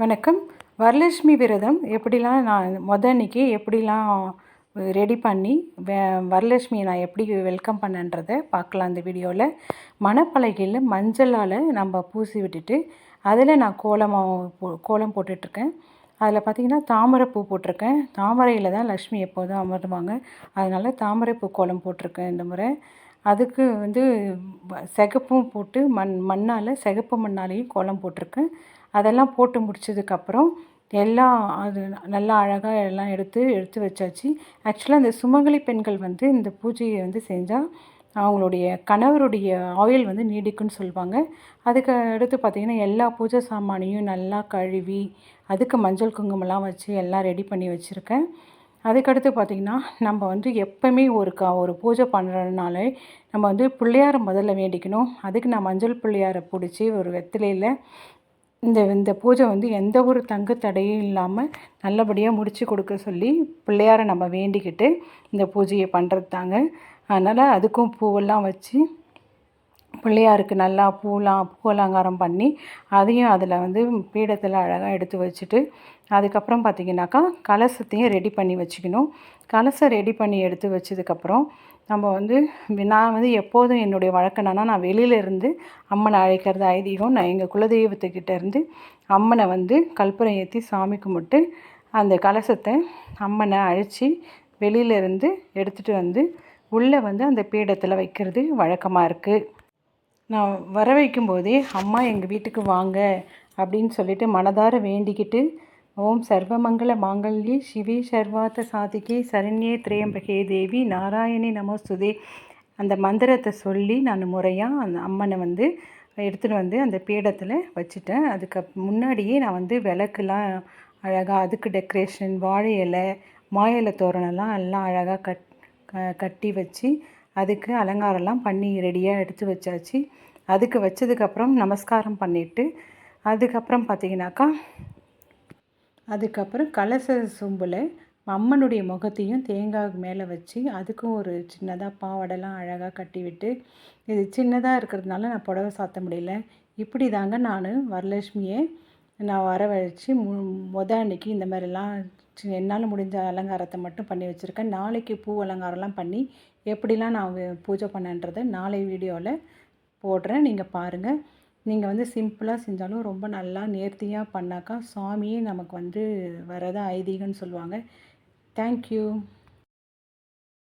வணக்கம். வரலட்சுமி விரதம் எப்படிலாம் நான் மொத அன்னைக்கு எப்படிலாம் ரெடி பண்ணி வரலட்சுமியை நான் எப்படி வெல்கம் பண்ணன்றதை பார்க்கலாம் இந்த வீடியோவில் மணப்பலகையில் மஞ்சளால் நம்ம பூசி விட்டுட்டு அதில் நான் கோலமாக போ கோலம் போட்டுட்ருக்கேன். அதில் பார்த்திங்கன்னா தாமரைப்பூ போட்டிருக்கேன். தாமரையில் தான் லக்ஷ்மி எப்போதும் அமருவாங்க. அதனால் தாமரைப்பூ கோலம் போட்டிருக்கேன் இந்த முறை. அதுக்கு வந்து சிகப்பும் போட்டு மண் மண்ணால் சிகப்பு மண்ணாலேயும் கோலம் போட்டிருக்கேன். அதெல்லாம் போட்டு முடிச்சதுக்கப்புறம் எல்லாம் அது நல்லா அழகாக எல்லாம் எடுத்து எடுத்து வச்சாச்சு. ஆக்சுவலாக இந்த சுமங்கலி பெண்கள் வந்து இந்த பூஜையை வந்து செஞ்சால் அவங்களுடைய கணவருடைய ஆயில் வந்து நீடிக்குன்னு சொல்லுவாங்க. அதுக்கு அடுத்து பார்த்திங்கன்னா எல்லா பூஜை சாமானையும் நல்லா கழுவி அதுக்கு மஞ்சள் குங்குமம்லாம் வச்சு எல்லாம் ரெடி பண்ணி வச்சுருக்கேன். அதுக்கடுத்து பார்த்திங்கன்னா நம்ம வந்து எப்போவுமே ஒரு க ஒரு பூஜை பண்ணுறதுனாலே நம்ம வந்து பிள்ளையாரை முதல்ல வேண்டிக்கணும். அதுக்கு நான் மஞ்சள் பிள்ளையாரை பிடிச்சி ஒரு வெத்திலையில் இந்த இந்த பூஜை வந்து எந்த ஒரு தங்கு தடையும் இல்லாமல் நல்லபடியாக முடித்து கொடுக்க சொல்லி பிள்ளையாரை நம்ம வேண்டிக்கிட்டு இந்த பூஜையை பண்ணுறது தாங்க அதனால் அதுக்கும் பூவெல்லாம் வச்சு பிள்ளையாருக்கு நல்லா பூலாம் பூ அலங்காரம் பண்ணி அதையும் அதில் வந்து பீடத்தில் அழகாக எடுத்து வச்சுட்டு அதுக்கப்புறம் பார்த்திங்கனாக்கா கலசத்தையும் ரெடி பண்ணி வச்சுக்கணும். கலசம் ரெடி பண்ணி எடுத்து வச்சதுக்கப்புறம் நம்ம வந்து நான் வந்து எப்போதும் என்னுடைய வழக்கம் என்னன்னா நான் வெளியில் இருந்து அம்மனை அழைக்கிறது ஐதீகம். நான் எங்கள் குலதெய்வத்துக்கிட்ட இருந்து அம்மனை வந்து கற்பூரம் ஏற்றி சாமி கும்பிட்டு அந்த கலசத்தை அம்மனை அழைச்சி வெளியிலேருந்து எடுத்துகிட்டு வந்து உள்ளே வந்து அந்த பீடத்தில் வைக்கிறது வழக்கமாக இருக்குது நான் வர வைக்கும்போதே அம்மா எங்கள் வீட்டுக்கு வாங்க அப்படின்னு சொல்லிட்டு மனதார வேண்டிக்கிட்டு ஓம் சர்வமங்கள மாங்கல்யே சிவே சர்வாத்த சாதிகே சரண்யே திரையம்பகே தேவி நாராயணி நமஸ்துதே. அந்த மந்திரத்தை சொல்லி நான் முறையாக அந்த அம்மனை வந்து எடுத்துகிட்டு வந்து அந்த பீடத்தில் வச்சுட்டேன். அதுக்கு முன்னாடியே நான் வந்து விளக்குலாம் அழகாக அதுக்கு டெக்கரேஷன் வாழை இலை மா இலை தோரணம்லாம் எல்லாம் அழகாக கட் கட்டி வச்சு அதுக்கு அலங்காரம்லாம் பண்ணி ரெடியாக எடுத்து வச்சாச்சு. அதுக்கு வச்சதுக்கப்புறம் நமஸ்காரம் பண்ணிவிட்டு அதுக்கப்புறம் பார்த்தீங்கன்னாக்கா அதுக்கப்புறம் கலச சொம்பில் அம்மனுடைய முகத்தையும் தேங்காய் மேலே வச்சு அதுக்கும் ஒரு சின்னதாக பாவாடைலாம் அழகாக கட்டி விட்டு இது சின்னதாக இருக்கிறதுனால நான் புடவை சாத்த முடியல. இப்படி தாங்க நான் வரலட்சுமியை நான் வரவழைச்சி மு முத அன்னைக்கு இந்த மாதிரிலாம் என்னால் முடிஞ்ச அலங்காரத்தை மட்டும் பண்ணி வச்சுருக்கேன். நாளைக்கு பூ அலங்காரம்லாம் பண்ணி எப்படிலாம் நான் பூஜை பண்ணேன்றதை நாளை வீடியோவில் போடுறேன். நீங்கள் பாருங்கள் நீங்கள் வந்து சிம்பிளாக செஞ்சாலும் ரொம்ப நல்லா நேர்த்தியாக பண்ணாக்கா சாமியே நமக்கு வந்து வரதா ஐதீகம்னு சொல்லுவாங்க. தேங்க்யூ